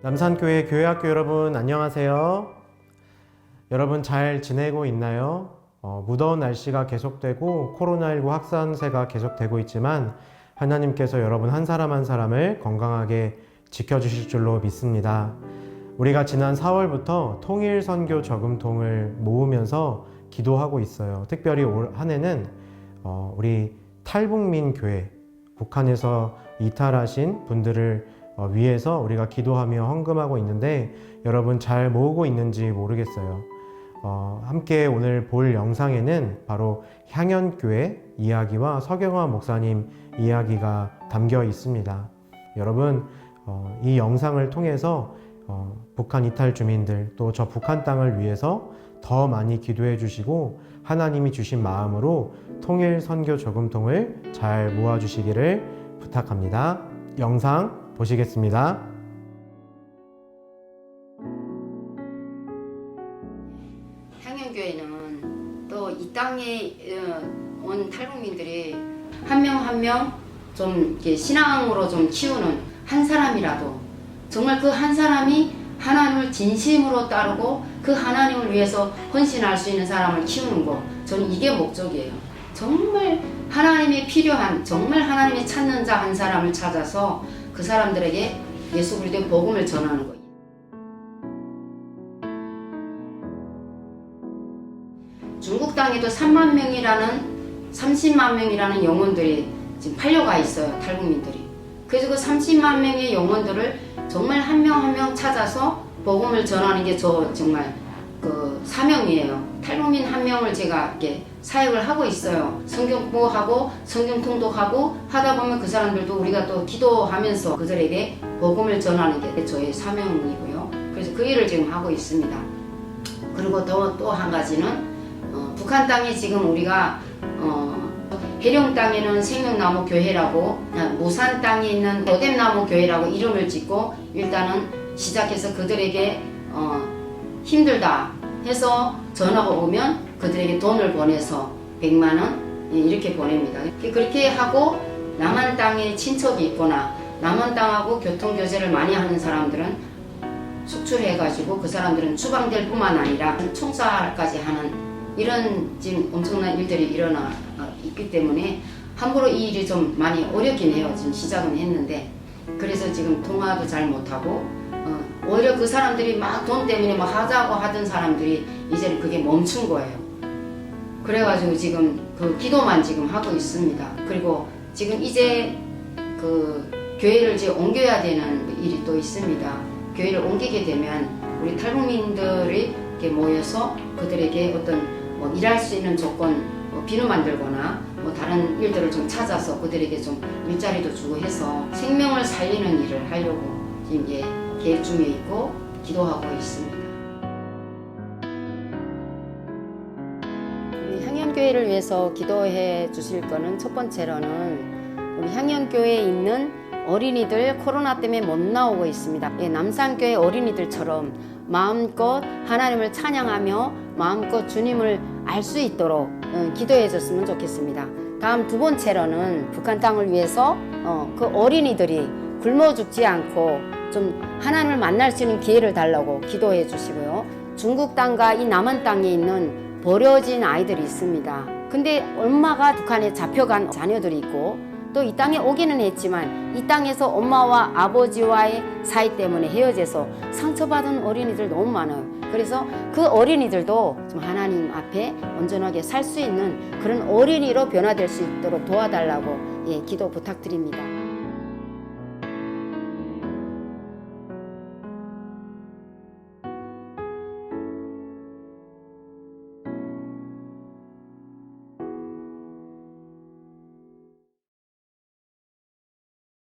남산교회 교회학교 여러분 안녕하세요. 여러분 잘 지내고 있나요? 어, 무더운 날씨가 계속되고 코로나19 확산세가 계속되고 있지만 하나님께서 여러분 한 사람 한 사람을 건강하게 지켜주실 줄로 믿습니다. 우리가 지난 4월부터 통일 선교 저금통을 모으면서 기도하고 있어요. 특별히 올 한 해는 어, 우리 탈북민 교회 북한에서 이탈하신 분들을 어, 위해서 우리가 기도하며 헌금하고 있는데 여러분 잘 모으고 있는지 모르겠어요. 어, 함께 오늘 볼 영상에는 바로 향연교회 이야기와 서경화 목사님 이야기가 담겨 있습니다. 여러분 어, 이 영상을 통해서 어, 북한 이탈 주민들 또 저 북한 땅을 위해서 더 많이 기도해 주시고 하나님이 주신 마음으로 통일 선교 저금통을 잘 모아 주시기를 부탁합니다. 영상 보시겠습니다. 향연교회는 또 이 땅에 어, 온 탈북민들이 한 명 한 명 좀 신앙으로 좀 키우는 한 사람이라도 정말 그 한 사람이 하나님을 진심으로 따르고 그 하나님을 위해서 헌신할 수 있는 사람을 키우는 거 저는 이게 목적이에요. 정말 하나님이 필요한 정말 하나님이 찾는 자 한 사람을 찾아서 그 사람들에게 예수 그리스도의 복음을 전하는 거예요. 중국 땅에도 3만 명이라는 30만 명이라는 영혼들이 지금 팔려가 있어요 탈북민들이. 그래서 그 30만 명의 영혼들을 정말 한 명 한명 찾아서 복음을 전하는 게 저 정말 그 사명이에요. 탈북민 한 명을 제가 이렇게 사역을 하고 있어요. 성경 공부하고 성경 통독하고 하다 보면 그 사람들도 우리가 또 기도하면서 그들에게 복음을 전하는 게 저의 사명이고요. 그래서 그 일을 지금 하고 있습니다. 그리고 또또한 가지는 어, 북한 땅에 지금 우리가 어, 해령 땅에는 생명나무 교회라고 아, 무산 땅에 있는 도댐나무 교회라고 이름을 짓고 일단은 시작해서 그들에게 어, 힘들다 해서 전화가 오면 그들에게 돈을 보내서 100만 원 예, 이렇게 보냅니다. 그렇게 하고 남한 땅에 친척이 있거나 남한 땅하고 교통 교제를 많이 하는 사람들은 수출해가지고 그 사람들은 추방될 뿐만 아니라 총살까지 하는 이런 지금 엄청난 일들이 일어나 어, 있기 때문에 함부로 이 일이 좀 많이 어렵긴 해요. 지금 시작은 했는데 그래서 지금 통화도 잘 못하고 어, 오히려 그 사람들이 막 돈 때문에 막 하자고 하던 사람들이 이제는 그게 멈춘 거예요. 그래가지고 지금 그 기도만 지금 하고 있습니다. 그리고 지금 이제 그 교회를 이제 옮겨야 되는 일이 또 있습니다. 교회를 옮기게 되면 우리 탈북민들이 이렇게 모여서 그들에게 어떤 뭐 일할 수 있는 조건 뭐 비누 만들거나 뭐 다른 일들을 좀 찾아서 그들에게 좀 일자리도 주고 해서 생명을 살리는 일을 하려고 지금 예, 계획 중에 있고 기도하고 있습니다. 향연교회를 위해서 기도해 주실 거는 첫 번째로는 우리 향연교회에 있는 어린이들 코로나 때문에 못 나오고 있습니다. 예, 남산교회 어린이들처럼 마음껏 하나님을 찬양하며 마음껏 주님을 알 수 있도록 어, 기도해 줬으면 좋겠습니다. 다음 두 번째로는 북한 땅을 위해서 어, 그 어린이들이 굶어 죽지 않고 좀 하나님을 만날 수 있는 기회를 달라고 기도해 주시고요. 중국 땅과 이 남한 땅에 있는 버려진 아이들이 있습니다. 근데 엄마가 북한에 잡혀간 자녀들이 있고 또 이 땅에 오기는 했지만 이 땅에서 엄마와 아버지와의 사이 때문에 헤어져서 상처받은 어린이들 너무 많아요. 그래서 그 어린이들도 좀 하나님 앞에 온전하게 살 수 있는 그런 어린이로 변화될 수 있도록 도와달라고 예, 기도 부탁드립니다.